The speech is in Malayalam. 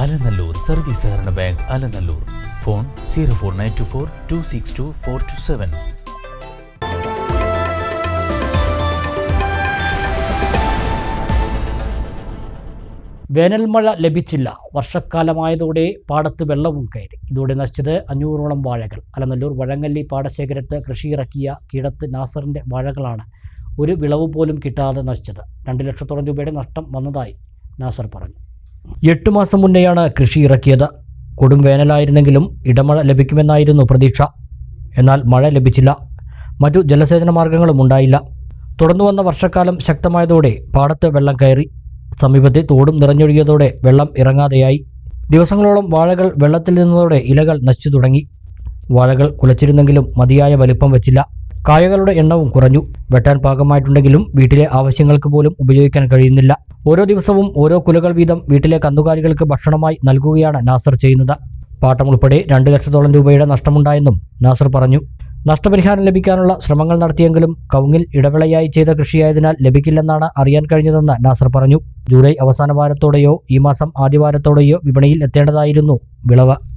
അലനല്ലൂർ സർവീസ് സഹകരണ bank Alanallur. Phone zero four nine two four two six two four two seven. വേനൽമഴ ലഭിച്ചില്ല. വർഷക്കാലമായതോടെ പാടത്ത് വെള്ളവും കയറി. ഇതോടെ നശിച്ചത് അഞ്ഞൂറോളം വാഴകൾ. അലനല്ലൂർ വഴങ്ങല്ലി പാടശേഖരത്ത് കൃഷിയിറക്കിയ കീടത്ത് നാസറിന്റെ വാഴകളാണ് ഒരു വിളവ് പോലും കിട്ടാതെ നശിച്ചത്. രണ്ട് ലക്ഷത്തോളം രൂപയുടെ നഷ്ടം വന്നതായി നാസർ പറഞ്ഞു. എട്ട് മാസം മുന്നെയാണ് കൃഷി ഇറക്കിയത്. കൊടും വേനലായിരുന്നെങ്കിലും ഇടമഴ ലഭിക്കുമെന്നായിരുന്നു പ്രതീക്ഷ. എന്നാൽ മഴ ലഭിച്ചില്ല. മറ്റു ജലസേചന മാർഗങ്ങളും ഉണ്ടായില്ല. തുടർന്നു വന്ന വർഷക്കാലം ശക്തമായതോടെ പാടത്ത് വെള്ളം കയറി. സമീപത്തെ തോടും നിറഞ്ഞൊഴുകിയതോടെ വെള്ളം ഇറങ്ങാതെയായി. ദിവസങ്ങളോളം വാഴകൾ വെള്ളത്തിൽ നിന്നതോടെ ഇലകൾ നശിച്ചു തുടങ്ങി. വാഴകൾ കുലച്ചിരുന്നെങ്കിലും മതിയായ വലിപ്പം വച്ചില്ല. കായകളുടെ എണ്ണവും കുറഞ്ഞു. വെട്ടാൻ പാകമായിട്ടുണ്ടെങ്കിലും വീട്ടിലെ ആവശ്യങ്ങൾക്ക് പോലും ഉപയോഗിക്കാൻ കഴിയുന്നില്ല. ഓരോ ദിവസവും ഓരോ കുലകൾ വീതം വീട്ടിലെ കന്നുകാലികൾക്ക് ഭക്ഷണമായി നൽകുകയാണ് നാസർ ചെയ്യുന്നത്. പാട്ടം ഉൾപ്പെടെ രണ്ട് ലക്ഷത്തോളം രൂപയുടെ നഷ്ടമുണ്ടായെന്നും നാസർ പറഞ്ഞു. നഷ്ടപരിഹാരം ലഭിക്കാനുള്ള ശ്രമങ്ങൾ നടത്തിയെങ്കിലും കവുങ്ങിൽ ഇടവേളയായി ചെയ്ത കൃഷിയായതിനാൽ ലഭിക്കില്ലെന്നാണ് അറിയാൻ കഴിഞ്ഞതെന്ന് നാസർ പറഞ്ഞു. ജൂലൈ അവസാന വാരത്തോടെയോ ഈ മാസം ആദ്യവാരത്തോടെയോ വിപണിയിൽ എത്തേണ്ടതായിരുന്നു വിളവ്.